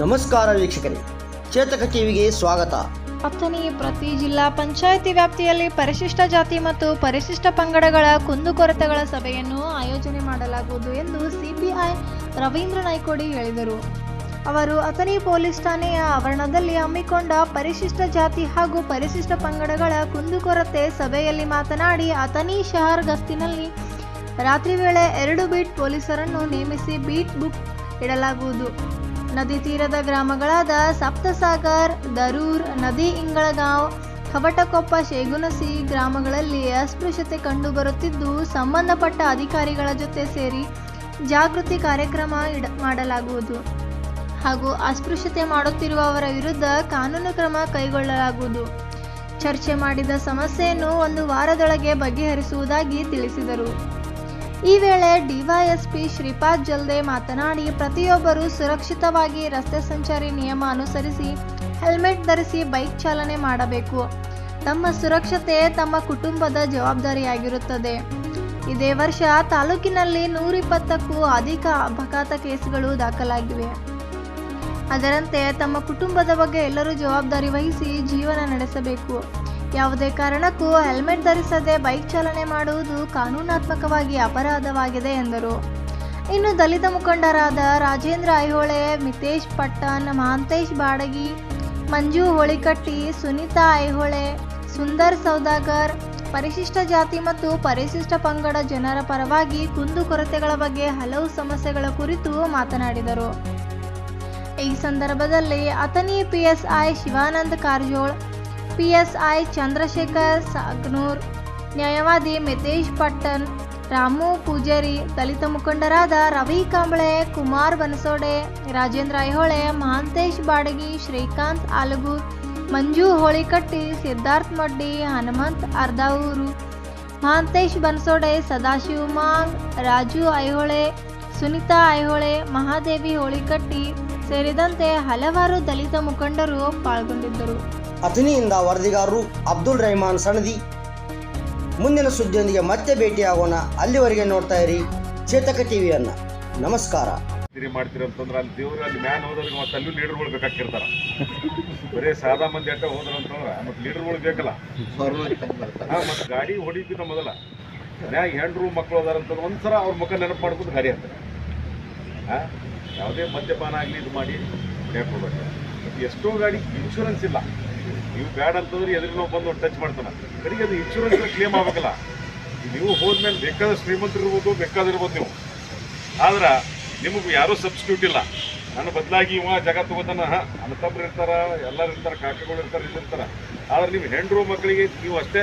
ನಮಸ್ಕಾರ ವೀಕ್ಷಕರೇ. ಚೇತಕ ಟಿವಿಗೆ ಸ್ವಾಗತ. ಅಥಣಿ ಪ್ರತಿ ಜಿಲ್ಲಾ ಪಂಚಾಯಿತಿ ವ್ಯಾಪ್ತಿಯಲ್ಲಿ ಪರಿಶಿಷ್ಟ ಜಾತಿ ಮತ್ತು ಪರಿಶಿಷ್ಟ ಪಂಗಡಗಳ ಕುಂದುಕೊರತೆಗಳ ಸಭೆಯನ್ನು ಆಯೋಜನೆ ಮಾಡಲಾಗುವುದು ಎಂದು ಸಿಪಿಐ ರವೀಂದ್ರ ನಾಯ್ಕೋಡಿ ಹೇಳಿದರು. ಅವರು ಅಥಣಿ ಪೊಲೀಸ್ ಠಾಣೆಯ ಆವರಣದಲ್ಲಿ ಹಮ್ಮಿಕೊಂಡ ಪರಿಶಿಷ್ಟ ಜಾತಿ ಹಾಗೂ ಪರಿಶಿಷ್ಟ ಪಂಗಡಗಳ ಕುಂದುಕೊರತೆ ಸಭೆಯಲ್ಲಿ ಮಾತನಾಡಿ ಅಥಣಿ ಶಹರ್ ಗಸ್ತಿನಲ್ಲಿ ರಾತ್ರಿ ವೇಳೆ ಎರಡು ಬೀಟ್ ಪೊಲೀಸರನ್ನು ನೇಮಿಸಿ ಬೀಟ್ ಬುಕ್ ಇಡಲಾಗುವುದು. ನದಿ ತೀರದ ಗ್ರಾಮಗಳಾದ ಸಪ್ತಸಾಗರ್, ದರೂರ್, ನದಿ ಇಂಗಳಗಾಂವ್ ಕವಟಕೊಪ್ಪ ಶೇಗುನಸಿ ಗ್ರಾಮಗಳಲ್ಲಿ ಅಸ್ಪೃಶ್ಯತೆ ಕಂಡುಬರುತ್ತಿದ್ದು, ಸಂಬಂಧಪಟ್ಟ ಅಧಿಕಾರಿಗಳ ಜೊತೆ ಸೇರಿ ಜಾಗೃತಿ ಕಾರ್ಯಕ್ರಮ ಇಡ ಮಾಡಲಾಗುವುದು. ಹಾಗೂ ಅಸ್ಪೃಶ್ಯತೆ ಮಾಡುತ್ತಿರುವವರ ವಿರುದ್ಧ ಕಾನೂನು ಕ್ರಮ ಕೈಗೊಳ್ಳಲಾಗುವುದು. ಚರ್ಚೆ ಮಾಡಿದ ಸಮಸ್ಯೆಯನ್ನು ಒಂದು ವಾರದೊಳಗೆ ಬಗೆಹರಿಸುವುದಾಗಿ ತಿಳಿಸಿದರು. ಈ ವೇಳೆ ಡಿವೈಎಸ್ಪಿ ಶ್ರೀಪಾದ್ ಜಲ್ದೆ ಮಾತನಾಡಿ, ಪ್ರತಿಯೊಬ್ಬರು ಸುರಕ್ಷಿತವಾಗಿ ರಸ್ತೆ ಸಂಚಾರಿ ನಿಯಮ ಅನುಸರಿಸಿ, ಹೆಲ್ಮೆಟ್ ಧರಿಸಿ ಬೈಕ್ ಚಾಲನೆ ಮಾಡಬೇಕು. ತಮ್ಮ ಸುರಕ್ಷತೆ ತಮ್ಮ ಕುಟುಂಬದ ಜವಾಬ್ದಾರಿಯಾಗಿರುತ್ತದೆ. ಇದೇ ವರ್ಷ ತಾಲೂಕಿನಲ್ಲಿ ನೂರಿಪ್ಪತ್ತಕ್ಕೂ ಅಧಿಕ ಅಪಘಾತ ಕೇಸುಗಳು ದಾಖಲಾಗಿವೆ. ಅದರಂತೆ ತಮ್ಮ ಕುಟುಂಬದ ಬಗ್ಗೆ ಎಲ್ಲರೂ ಜವಾಬ್ದಾರಿ ವಹಿಸಿ ಜೀವನ ನಡೆಸಬೇಕು. ಯಾವುದೇ ಕಾರಣಕ್ಕೂ ಹೆಲ್ಮೆಟ್ ಧರಿಸದೆ ಬೈಕ್ ಚಾಲನೆ ಮಾಡುವುದು ಕಾನೂನಾತ್ಮಕವಾಗಿ ಅಪರಾಧವಾಗಿದೆ ಎಂದರು. ಇನ್ನು ದಲಿತ ಮುಖಂಡರಾದ ರಾಜೇಂದ್ರ ಐಹೊಳೆ, ಮಿತೇಶ್ ಪಟ್ಟಣ್ ಮಾಂತೇಶ್ ಬಾಡಗಿ, ಮಂಜು ಹೋಳಿಕಟ್ಟಿ, ಸುನೀತಾ ಐಹೊಳೆ, ಸುಂದರ್ ಸೌದಾಗರ್, ಪರಿಶಿಷ್ಟ ಜಾತಿ ಮತ್ತು ಪರಿಶಿಷ್ಟ ಪಂಗಡ ಜನರ ಪರವಾಗಿ ಕುಂದುಕೊರತೆಗಳ ಬಗ್ಗೆ ಹಲವು ಸಮಸ್ಯೆಗಳ ಕುರಿತು ಮಾತನಾಡಿದರು. ಈ ಸಂದರ್ಭದಲ್ಲಿ ಅಥಣಿ ಪಿಎಸ್ಐ ಶಿವಾನಂದ ಕಾರಜೋಳ್ ಪಿಎಸ್ಐ ಚಂದ್ರಶೇಖರ್ ಸಾಗ್ನೂರ್, ನ್ಯಾಯವಾದಿ ಮಿತೇಶ್ ಪಟ್ಟಣ್, ರಾಮು ಪೂಜಾರಿ, ದಲಿತ ಮುಖಂಡರಾದ ರವಿ ಕಾಂಬಳೆ, ಕುಮಾರ್ ಬನಸೋಡೆ, ರಾಜೇಂದ್ರ ಐಹೊಳೆ, ಮಹಾಂತೇಶ್ ಬಾಡಗಿ, ಶ್ರೀಕಾಂತ್ ಆಲಗೂರ್ ಮಂಜು ಹೋಳಿಕಟ್ಟಿ, ಸಿದ್ಧಾರ್ಥ್ ಮಡ್ಡಿ, ಹನುಮಂತ್ ಅರ್ಧಾವೂರು, ಮಹಾಂತೇಶ್ ಬನಸೋಡೆ, ಸದಾಶಿವ ಮಾಂಗ್, ರಾಜು ಐಹೊಳೆ, ಸುನಿತಾ ಐಹೊಳೆ, ಮಹಾದೇವಿ ಹೋಳಿಕಟ್ಟಿ ಸೇರಿದಂತೆ ಹಲವಾರು ದಲಿತ ಮುಖಂಡರು ಪಾಲ್ಗೊಂಡಿದ್ದರು. ಅಥಣಿಯಿಂದ ವರದಿಗಾರರು ಅಬ್ದುಲ್ ರೆಹಮಾನ್ ಸಣದಿ ಮುಂದಿನ ಸುದ್ದಿಯೊಂದಿಗೆ ಮತ್ತೆ ಭೇಟಿಯಾಗೋಣ. ಅಲ್ಲಿವರೆಗೆ ನೋಡ್ತಾ ಇರಿ ಚೇತಕ ಟಿವಿಯನ್ನು. ನಮಸ್ಕಾರ. ತಿರಿ ಮಾಡ್ತೀರಿ ಅಂತಂದ್ರೆ ಅಲ್ಲಿ ದೇವ್ರು ಅಲ್ಲಿ ಮ್ಯಾನ್ ಹೋದವ್ರಿಗೆ ಮತ್ತೆ ಅಲ್ಲೂ ಲೀಡರ್ಗಳು ಬೇಕಾಗಿರ್ತಾರ ಬರೀ ಸಾದಾ ಮಂದಿ ಅಟ್ಟ ಹೋದ್ರ ಅಂತಂದ್ರೆ ಮತ್ತೆ ಲೀಡರ್ಗಳು ಬೇಕಲ್ಲ. ಮತ್ತೆ ಗಾಡಿ ಹೊಡಿತೀವಿ ಮೊದಲ. ಮನ್ಯಾಗ ಹೆಂಡ್ರು ಮಕ್ಕಳು ಅದಾರ ಅಂತಂದ್ರೆ ಒಂದ್ಸಲ ಅವ್ರ ಮುಖ ನೆನಪು ಮಾಡ್ಕೊಂಡು ಗಾಡಿ ಅಂತಾರೆ ಯಾವುದೇ ಮದ್ಯಪಾನ ಆಗಲಿ ಇದು ಮಾಡಿ ಹೇಳ್ಕೊಡ್ಬೇಕು ಎಷ್ಟೋ ಗಾಡಿ ಇನ್ಶೂರೆನ್ಸ್ ಇಲ್ಲ. ನೀವು ಬ್ಯಾಡ್ ಅಂತಂದ್ರೆ ಎದುರು ನಾವು ಬಂದು ಟಚ್ ಮಾಡ್ತಾನೆ. ಕಡೆಗೆ ಅದು ಇನ್ಶೂರೆನ್ಸ್ ಕ್ಲೇಮ್ ಆಗಬೇಕಲ್ಲ. ನೀವು ಹೋದ್ಮೇಲೆ ಬೇಕಾದ ಶ್ರೀಮಂತರು ಇರ್ಬೋದು ಬೇಕಾದಿರ್ಬೋದು ನೀವು. ಆದ್ರೆ ನಿಮಗೆ ಯಾರೂ ಸಬ್ಸ್ಟಿಟ್ಯೂಟ್ ಇಲ್ಲ. ನನ್ನ ಬದಲಾಗಿ ಇವ ಜಗ ತಗೋತಾನ ಅಂತಬ್ರು ಇರ್ತಾರ, ಎಲ್ಲರೂ ಇರ್ತಾರೆ, ಕಾಕಗಳು ಇರ್ತಾರೆ ಇಲ್ಲಿರ್ತಾರೆ ಆದ್ರೆ ನೀವು ಹೆಂಡ್ರು ಮಕ್ಕಳಿಗೆ ನೀವು ಅಷ್ಟೇ.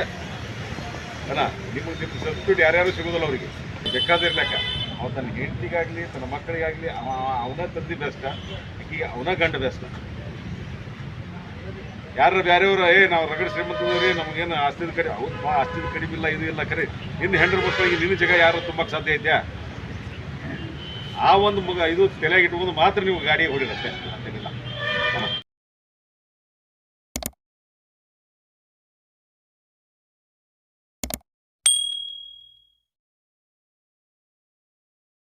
ಅಲ್ಲ ನಿಮಗೆ ನಿಮ್ಮ ಸಬ್ಸ್ಟಿಟ್ಯೂಟ್ ಯಾರ್ಯಾರು ಸಿಗೋದಿಲ್ಲ ಅವರಿಗೆ. ಬೇಕಾದಿರ್ಲಕ್ಕ ಅವ ತನ್ನ ಹೆಂಡತಿಗಾಗಲಿ, ತನ್ನ ಮಕ್ಕಳಿಗಾಗಲಿ, ಅವ ಅವನ ತಂದಿ ಬೆಸ್ಟ್. ಅವನ ಗಂಡ ಬೆಸ್ಟ್. ಯಾರು ಬೇರೆಯವರು ಏ, ನಾವು ರಗಡ ಶ್ರೀಮಂತದವ್ರಿ ನಮಗೇನು ಆಸ್ತಿದ ಕಡೆ ಅವ್ರು ಆಸ್ತಿದ ಇಲ್ಲ ಇದು ಇಲ್ಲ ಕರೆ. ಇನ್ನು ಹೆಂಡ್ರ ಮಕ್ಕಳಿಗೆ ನಿನ್ನ ಜಗ ಯಾರು ತುಂಬಕ್ಕೆ ಸಾಧ್ಯ ಐತೆ ಆ ಒಂದು ಮಗ, ಇದು ತಲೆಗೆ ಇಟ್ಕೊಂಡು ಮಾತ್ರ ನೀವು ಗಾಡಿ ಹೊಡಿರಷ್ಟೇ